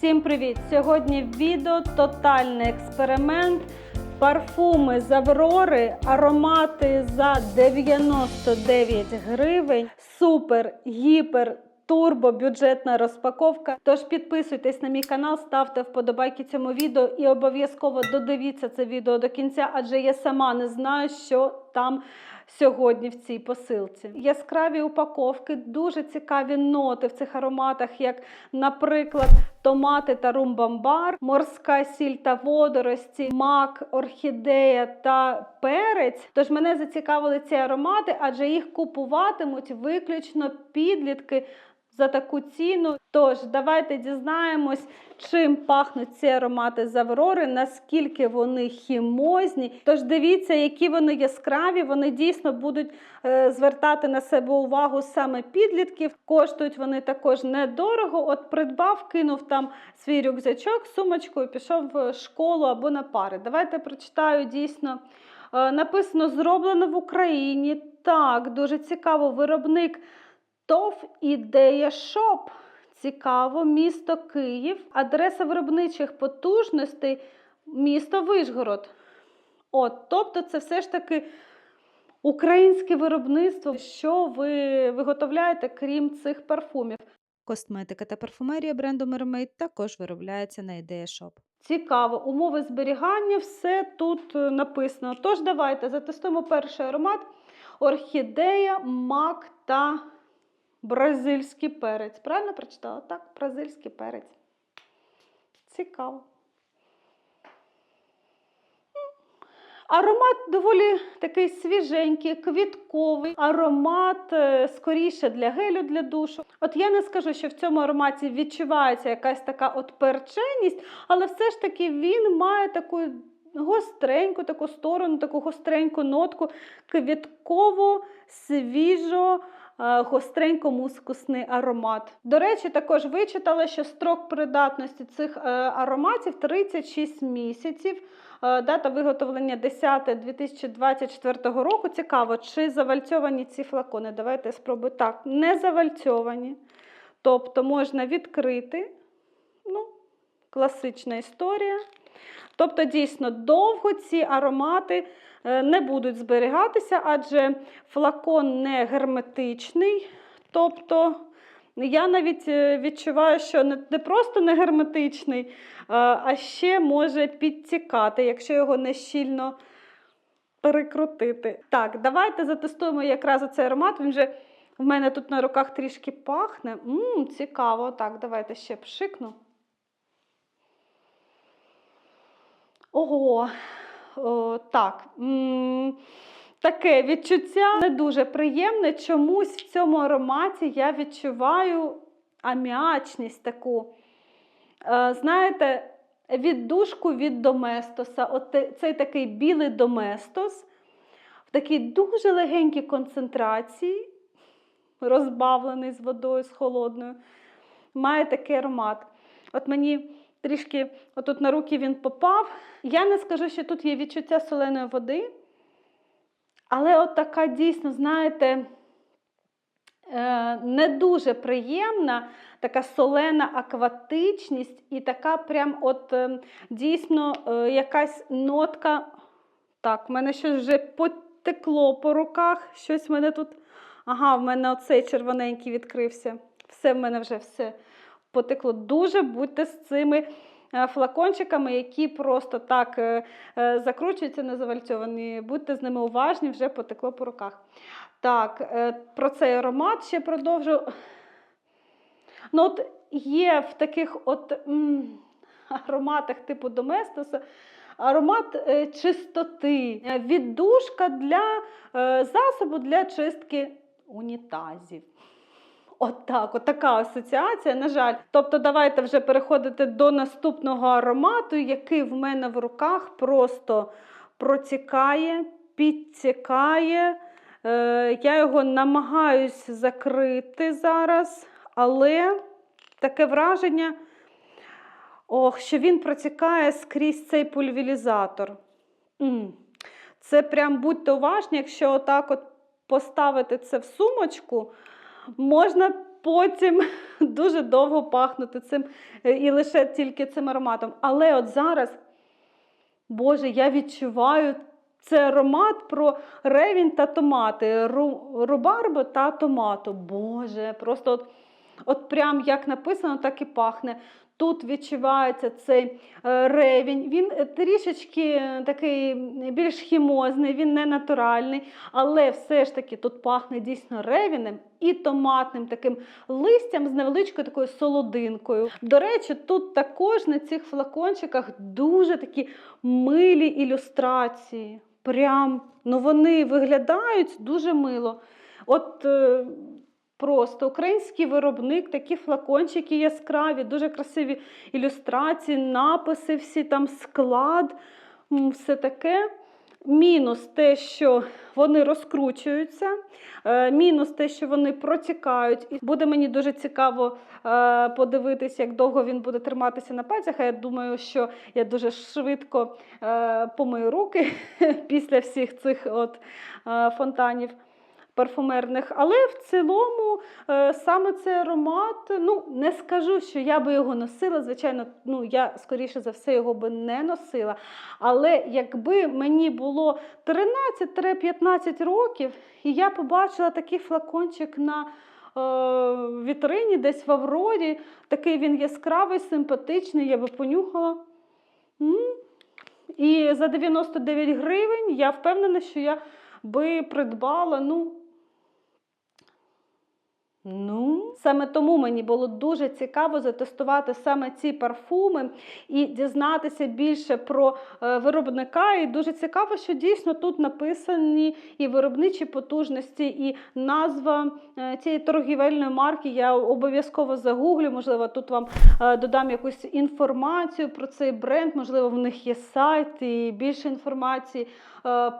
Всім привіт! Сьогодні відео тотальний експеримент. Парфуми з Аврори, аромати за 99 гривень. Супер, гіпер, турбо бюджетна розпаковка. Тож підписуйтесь на мій канал, ставте вподобайки цьому відео і обов'язково додивіться це відео до кінця, адже я сама не знаю, що там сьогодні в цій посилці. Яскраві упаковки, дуже цікаві ноти в цих ароматах, як, наприклад, томати та румбамбар, морська сіль та водорості, мак, орхідея та перець. Тож мене зацікавили ці аромати, адже їх купуватимуть виключно підлітки. За таку ціну. Тож, давайте дізнаємось, чим пахнуть ці аромати з Аврори, наскільки вони хімозні. Тож дивіться, які вони яскраві, вони дійсно будуть е, звертати на себе увагу саме підлітків. Коштують вони також недорого. От придбав, кинув там свій рюкзачок, сумочку і пішов в школу або на пари. Давайте прочитаю дійсно. Е, написано зроблено в Україні. Так, дуже цікаво. Виробник ТОВ Ідея Шоп. Цікаво, місто Київ, адреса виробничих потужностей, місто Вишгород. От, тобто, це все ж таки українське виробництво. Що ви виготовляєте, крім цих парфумів? Косметика та парфумерія бренду Mermaid також виробляється на ідея Shop. Цікаво, умови зберігання, все тут е, написано. Тож давайте затестуємо перший аромат: орхідея, мак та бразильський перець. Правильно прочитала? Так, бразильський перець. Цікаво. Аромат доволі такий свіженький, квітковий. Аромат е, скоріше для гелю для душу. От я не скажу, що в цьому ароматі відчувається якась така от перченість, але все ж таки він має таку гостреньку таку сторону, таку гостреньку нотку, квітково, свіжо. Е, Гостренько-мускусний аромат. До речі, також вичитала, що строк придатності цих е, ароматів 36 місяців. Е, Дата виготовлення 10.2024 року. Цікаво, чи завальцьовані ці флакони. Давайте спробую. Так, не завальцьовані. Тобто можна відкрити. Ну, класична історія. Тобто, дійсно, довго ці аромати не будуть зберігатися, адже флакон не герметичний. Тобто, я навіть е, відчуваю, що не просто не герметичний, е, а ще може підтікати, якщо його не щільно перекрутити. Так, давайте затестуємо якраз оцей аромат. Він вже в мене тут на руках трішки пахне. Мм, цікаво. Так, давайте ще пшикну. Ого, О, так. Таке відчуття не дуже приємне. Чомусь в цьому ароматі я відчуваю аміачність таку. Е, знаєте, віддушку від доместоса. От цей такий білий доместос в такій дуже легенькій концентрації, розбавлений з водою, з холодною, має такий аромат. От мені трішки отут на руки він попав. Я не скажу, що тут є відчуття соленої води, але от така дійсно, знаєте, е, не дуже приємна, така солена акватичність і така прям от е, дійсно е, якась нотка. Так, в мене щось вже потекло по руках, щось в мене тут. Ага, в мене оцей червоненький відкрився. Все в мене вже все потекло. Дуже будьте з цими е, флакончиками, які просто так е, е, закручуються, не завальцьовані. Будьте з ними уважні, вже потекло по руках. Так, про цей аромат ще продовжу. Ну, от є в таких от м, ароматах типу Доместоса. Аромат чистоти, віддушка для засобу для чистки унітазів. От так, от така асоціація, на жаль. Тобто, давайте вже переходити до наступного аромату, який в мене в руках просто протікає, підтікає. Е, я його намагаюсь закрити зараз, але таке враження, ох, що він протікає скрізь цей пульверізатор. М. Це прям будьте уважні, якщо отак от поставити це в сумочку, можна потім дуже довго пахнути цим е, і лише тільки цим ароматом. Але от зараз, Боже, я відчуваю Це аромат про ревінь та томати, рубарбу та томату. Боже, просто от, от прям як написано, так і пахне. Тут відчувається цей е, ревінь. Він е, трішечки е, такий більш хімозний, він не натуральний, але все ж таки тут пахне дійсно ревінем і томатним таким листям з невеличкою такою солодинкою. До речі, тут також на цих флакончиках дуже такі милі ілюстрації. Прям ну вони виглядають дуже мило. От просто український виробник, такі флакончики яскраві, дуже красиві ілюстрації, написи, всі там склад, все таке. Мінус те, що вони розкручуються, е, мінус те, що вони протікають. І буде мені дуже цікаво е, подивитися, як довго він буде триматися на пальцях. А я думаю, що я дуже швидко е, помию руки після всіх цих от фонтанів парфумерних. Але в цілому е, саме цей аромат, ну не скажу, що я би його носила. Звичайно, ну я скоріше за все його би не носила. Але якби мені було 13-15 років, і я побачила такий флакончик на е, вітрині, десь в Аврорі, такий він яскравий, симпатичний, я би понюхала. І за 99 гривень я впевнена, що я би придбала, ну. Ну, саме тому мені було дуже цікаво затестувати саме ці парфуми і дізнатися більше про е, виробника. І дуже цікаво, що дійсно тут написані і виробничі потужності, і назва е, цієї торгівельної марки. Я обов'язково загуглю. Можливо, тут вам е, додам якусь інформацію про цей бренд. Можливо, в них є сайт і більше інформації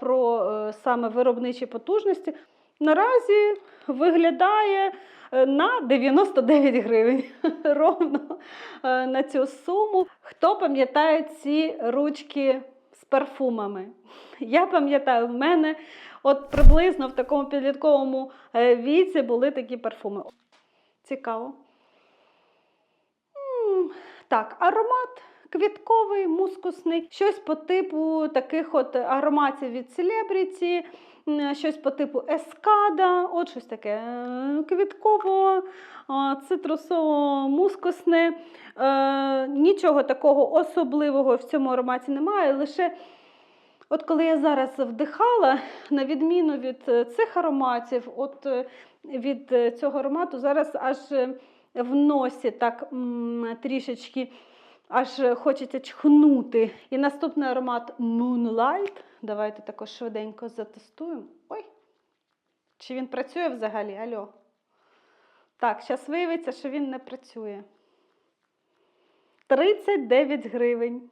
про саме виробничі потужності. Наразі виглядає е, на 99 гривень ровно е, на цю суму. Хто пам'ятає ці ручки з парфумами? Я пам'ятаю, в мене от приблизно в такому підлітковому е, віці були такі парфуми. Цікаво. Так, аромат квітковий, мускусний, щось по типу таких от ароматів від Celebrity, щось по типу ескада, от щось таке е, квітково, цитрусово-мускусне. Е, Нічого такого особливого в цьому ароматі немає. Лише от коли я зараз вдихала, на відміну від е, цих ароматів, от е, від е, цього аромату зараз аж е, в носі так трішечки аж е, хочеться чхнути. І наступний аромат Moonlight. Давайте також швиденько затестуємо. Ой, чи він працює взагалі? Альо. Так, зараз виявиться, що він не працює. 39 гривень.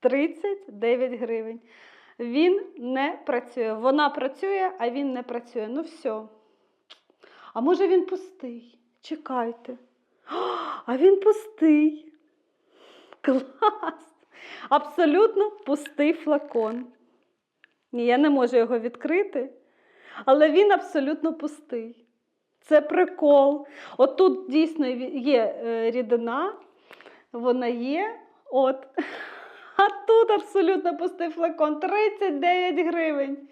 39 гривень. Він не працює. Вона працює, а він не працює. Ну все. А може він пустий? Чекайте. А він пустий. Клас! Абсолютно пустий флакон. Я не можу його відкрити, але він абсолютно пустий. Це прикол. От тут дійсно є е, рідина, вона є. От. А тут абсолютно пустий флакон 39 гривень.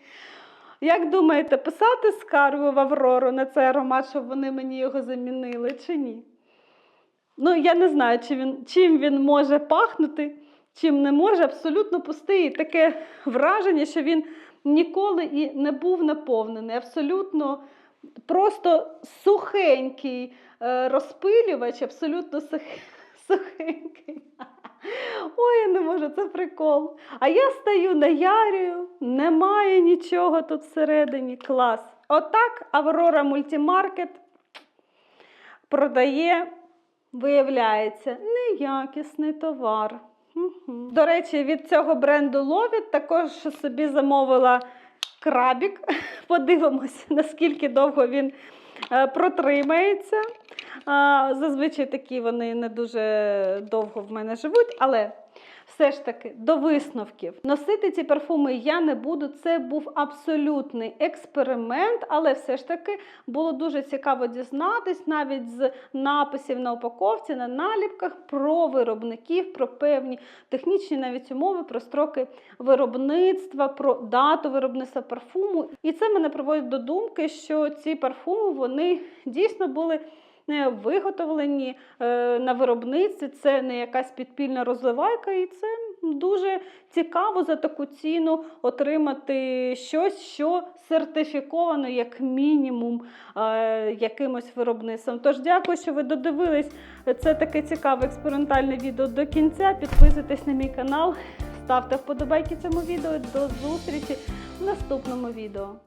Як думаєте, писати скаргу в Аврору на цей аромат, щоб вони мені його замінили, чи ні? Ну, я не знаю, чи він, чим він може пахнути, чим не може. Абсолютно пустий. Таке враження, що він ніколи і не був наповнений. Абсолютно просто сухенький е, розпилювач, абсолютно сух- сухенький. Ой, я не можу, це прикол. А я стою наярюю, немає нічого тут всередині. Клас. Отак Аврора Мультимаркет продає, виявляється, неякісний товар. Угу. До речі, від цього бренду Ловіт також собі замовила крабік. Подивимось, наскільки довго він е, протримається. Зазвичай такі вони не дуже довго в мене живуть, але все ж таки до висновків. Носити ці парфуми я не буду. Це був абсолютний експеримент, але все ж таки було дуже цікаво дізнатись навіть з написів на упаковці, на наліпках про виробників, про певні технічні навіть умови, про строки виробництва, про дату виробництва парфуму. І це мене приводить до думки, що ці парфуми вони дійсно були. Е, Виготовлені е, на виробництві, це не якась підпільна розливайка, і це дуже цікаво за таку ціну отримати щось, що сертифіковано як мінімум е, якимось виробництвом. Тож дякую, що ви додивились це таке цікаве експериментальне відео до кінця. Підписуйтесь на мій канал, ставте вподобайки цьому відео. До зустрічі в наступному відео.